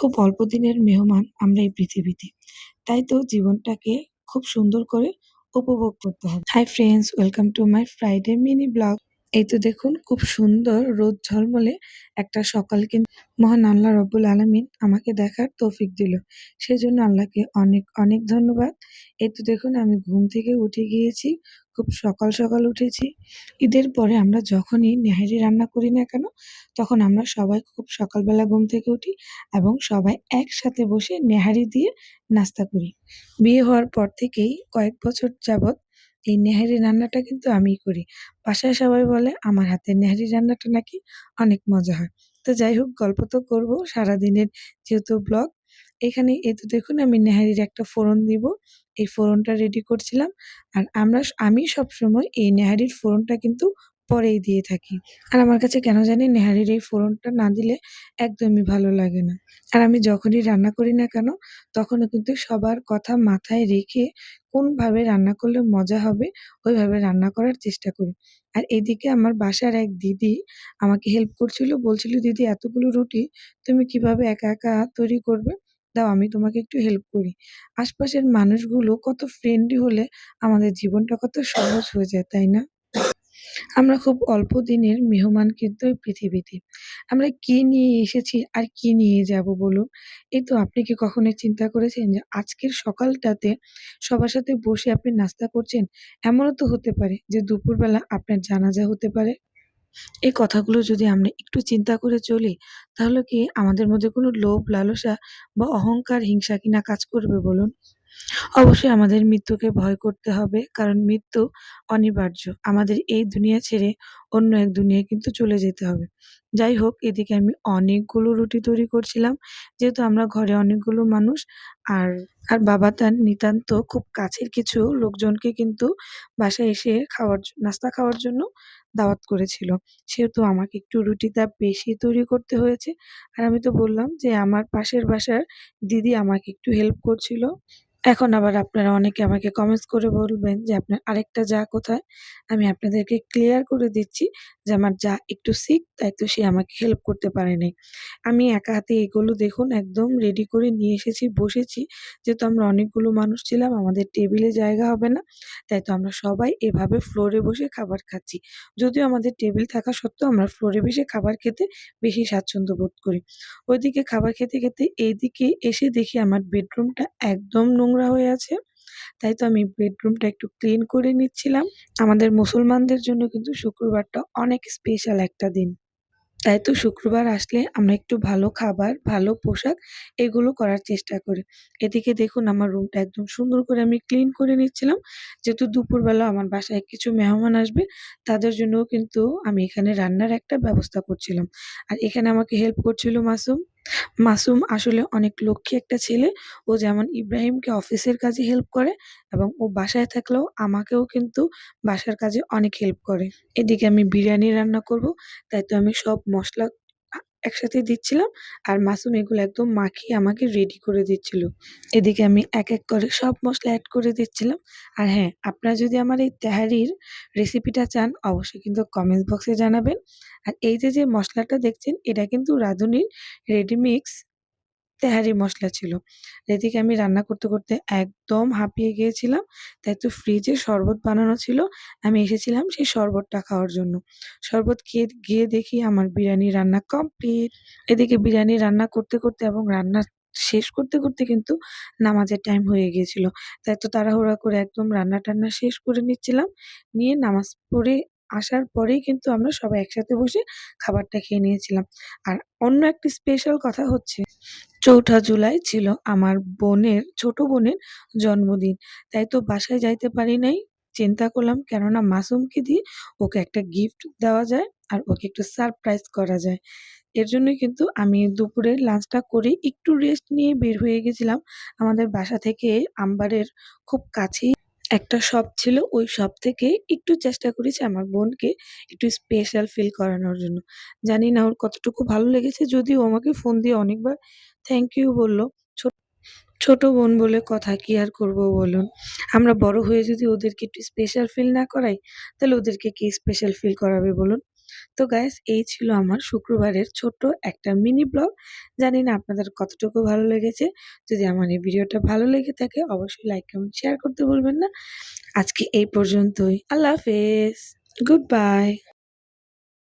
খুব অল্প দিনের মেহমান আমরা এই পৃথিবীতে। তাই তো জীবনটাকে খুব সুন্দর করে উপভোগ করতে হবে। Hi friends, welcome to my Friday mini blog. এই তো দেখুন খুব সুন্দর রোদ ঝলমলে একটা সকাল কিন্তু মহান আল্লাহ রব্বুল আলামিন আমাকে দেখার তৌফিক দিল। সেজন্য আল্লাহকে অনেক, অনেক ধন্যবাদ। এই তো দেখুন আমি ঘুম থেকে উঠে গিয়েছি। খুব সকাল, সকাল উঠেছি। ঈদের পরে আমরা যখনই নেহারি রান্না করি না কেন, তখন আমরা সবাই খুব সকালবেলা ঘুম থেকে উঠি এবং সবাই একসাথে বসে নেহারি দিয়ে নাস্তা করি। বিয়ে হওয়ার পর থেকেই কয়েক বছর যাবৎ এই নেহারি রান্নাটা কিন্তু আমিই করি। বাসায় সবাই বলে আমার হাতের নেহারি রান্নাটা নাকি অনেক মজা হয়। তো যাই হোক গল্প তো করব সারাদিনের যেহেতু ব্লগ। এখানে এই তো দেখুন আমি নেহারির একটা ফোড়ন দিব। এই ফোড়নটা রেডি করছিলাম। আর আমরা আমি সবসময় এই নেহারির ফোড়নটা কিন্তু পরেই দিয়ে থাকি। আর আমার কাছে কেন জানি নেহারির এই ফোড়নটা না দিলে একদমই ভালো লাগে না। আর আমি যখনই রান্না করি না কেন, তখনও কিন্তু সবার কথা মাথায় রেখে কোনভাবে রান্না করলে মজা হবে, ওইভাবে রান্না করার চেষ্টা করি। আর এদিকে আমার বাসার এক দিদি আমাকে হেল্প করছিল, বলছিল, "দিদি এতগুলো রুটি তুমি কীভাবে একা, একা তৈরি করবে? দাও আমি তোমাকে একটু হেল্প করি।" আশপাশের মানুষগুলো কত ফ্রেন্ডলি হলে আমাদের জীবনটা কত সহজ হয়ে যায়, তাই না? আমরা খুব অল্প দিনের মেহমান কিন্তু পৃথিবীতে। আমরা কি নিয়ে এসেছি আর কি নিয়ে যাব বলুন? এই তো আপনি কি কখনো চিন্তা করেছেন যে আজকের সকালটাতে সবার সাথে বসে আপনি নাস্তা করছেন? এমনও তো হতে পারে যে দুপুরবেলা আপনার জানাজা হতে পারে। এই কথাগুলো যদি আমরা একটু চিন্তা করে চলি, তাহলে কি আমাদের মধ্যে কোনো লোভ, লালসা বা অহংকার, হিংসা কিনা কাজ করবে বলুন? অবশ্যই আমাদের মৃত্যুকে ভয় করতে হবে, কারণ মৃত্যু অনিবার্য। আমাদের এই দুনিয়া ছেড়ে অন্য এক দুনিয়ায় কিন্তু চলে যেতে হবে। যাই হোক, এদিকে আমি অনেকগুলো রুটি তৈরি করছিলাম। যেহেতু আমরা ঘরে অনেকগুলো মানুষ, আর আর বাবা তার নিতান্ত খুব কাছের কিছু লোকজনকে কিন্তু বাসায় এসে খাওয়ার নাস্তা খাওয়ার জন্য দাওয়াত করেছিল। সেহেতু আমাকে একটু রুটিটা বেশি তৈরি করতে হয়েছে। আর আমি তো বললাম যে, আমার পাশের বাসার দিদি আমাকে একটু হেল্প করছিল। এখন আবার আপনারা অনেকে আমাকে কমেন্টস করে বলবেন যে, আপনার আরেকটা যা কোথায়? আমি আপনাদেরকে ক্লিয়ার করে দিচ্ছি যে আমার যা একটু সিক তাই তো সে আমাকে হেল্প করতে পারে নাই। আমি একা হাতে এগুলো দেখুন একদম রেডি করে নিয়ে এসেছি, বসেছি। যেহেতু আমরা অনেকগুলো মানুষ ছিলাম আমাদের টেবিলে জায়গা হবে না। তাই তো আমরা সবাই এভাবে ফ্লোরে বসে খাবার খাচ্ছি। যদিও আমাদের টেবিল থাকা সত্ত্বেও আমরা ফ্লোরে বসে খাবার খেতে বেশি স্বাচ্ছন্দ্য বোধ করি। ওইদিকে খাবার খেতে, খেতে এইদিকে এসে দেখি আমার বেডরুমটা একদম নোংরা হয়ে আছে। তাই তো আমি বেডরুমটা একটু ক্লিন করে নিচ্ছিলাম। আমাদের মুসলমানদের জন্য কিন্তু শুক্রবারটা অনেক স্পেশাল একটা দিন। তাই তো শুক্রবার আসলে আমরা একটু ভালো খাবার, ভালো পোশাক এগুলো করার চেষ্টা করি। এদিকে দেখুন আমার রুমটা একদম সুন্দর করে আমি ক্লিন করে নিচ্ছিলাম। যেহেতু দুপুরবেলা আমার বাসায় কিছু মেহমান আসবে, তাদের জন্যও কিন্তু আমি এখানে রান্নার একটা ব্যবস্থা করছিলাম। আর এখানে আমাকে হেল্প করছিল মাসুম। মাসুম আসলে অনেক লক্ষ্মী একটা ছেলে। ও যেমন ইব্রাহিমকে অফিসের কাজে হেল্প করে এবং ও বাসায় থাকলেও আমাকেও কিন্তু বাসার কাজে অনেক হেল্প করে। এদিকে আমি বিরিয়ানি রান্না করব, তাই তো আমি সব মসলা আ একসাথে দিচ্ছিলাম আর মাসুম এগুলো একদম মাখিয়ে আমাকে রেডি করে দিচ্ছিল। এদিকে আমি এক, এক করে সব মশলা অ্যাড করে দিচ্ছিলাম। আর হ্যাঁ, আপনারা যদি আমার এই তেহারির রেসিপিটা চান অবশ্যই কিন্তু কমেন্টস বক্সে জানাবেন। আর এই যে, যে মশলাটা দেখছেন এটা কিন্তু রাঁধুনির রেডিমিক্স তেহারি মশলা ছিল। এদিকে আমি রান্না করতে, করতে একদম হাঁপিয়ে গিয়েছিলাম। তাই তো ফ্রিজে শরবত বানানো ছিল। আমি এসেছিলাম সেই শরবতটা খাওয়ার জন্য। শরবত খেয়ে গিয়ে দেখি আমার বিরিয়ানি রান্না কমপ্লিট। এদিকে বিরিয়ানি রান্না করতে, করতে এবং রান্না শেষ করতে, করতে কিন্তু নামাজের টাইম হয়ে গিয়েছিল। তাই তো তাড়াহুড়া করে একদম রান্না-টান্না শেষ করে নিচ্ছিলাম। নিয়ে নামাজ পড়ে আসার পরেই কিন্তু আমরা সবাই একসাথে বসে খাবারটা খেয়ে নিয়েছিলাম। আর অন্য একটি স্পেশাল কথা হচ্ছে চৌঠা জুলাই ছিল আমার বোনের, ছোট বোনের জন্মদিন। তাই তো বাসায় যাইতে পারি নাই। চিন্তা করলাম, কেননা মাসুমকে দিয়ে ওকে একটা গিফট দেওয়া যায় আর ওকে একটু সারপ্রাইজ করা যায়। এর জন্যই কিন্তু আমি দুপুরে লাঞ্চটা করে একটু রেস্ট নিয়ে বের হয়ে গেছিলাম। আমাদের বাসা থেকে আম্বারের খুব কাছেই একটা শপ ছিল। ওই শপ থেকে একটু চেষ্টা করেছি আমার বোনকে একটু স্পেশাল ফিল করানোর জন্য। জানি না ওর কতটুকু ভালো লেগেছে যদিও আমাকে ফোন দিয়ে অনেকবার থ্যাংক ইউ বলল। ছোট ছোট বোন বলে কথা কি আর করব বলুন? আমরা বড় হয়ে যদি ওদেরকে একটু স্পেশাল ফিল না করাই, তাহলে ওদেরকে কে স্পেশাল ফিল করাবে বলুন? তো গাইস এই ছিল আমার শুক্রবারের ছোট্ট একটা মিনি ব্লগ জানি না আপনাদের কতটুকু ভালো লেগেছে। যদি আমার এই ভিডিওটা ভালো লেগে থাকে অবশ্যই লাইক কমেন্ট শেয়ার করতে বলবেন না। আজকে এই পর্যন্তই। আল্লাহ হাফেজ। Good bye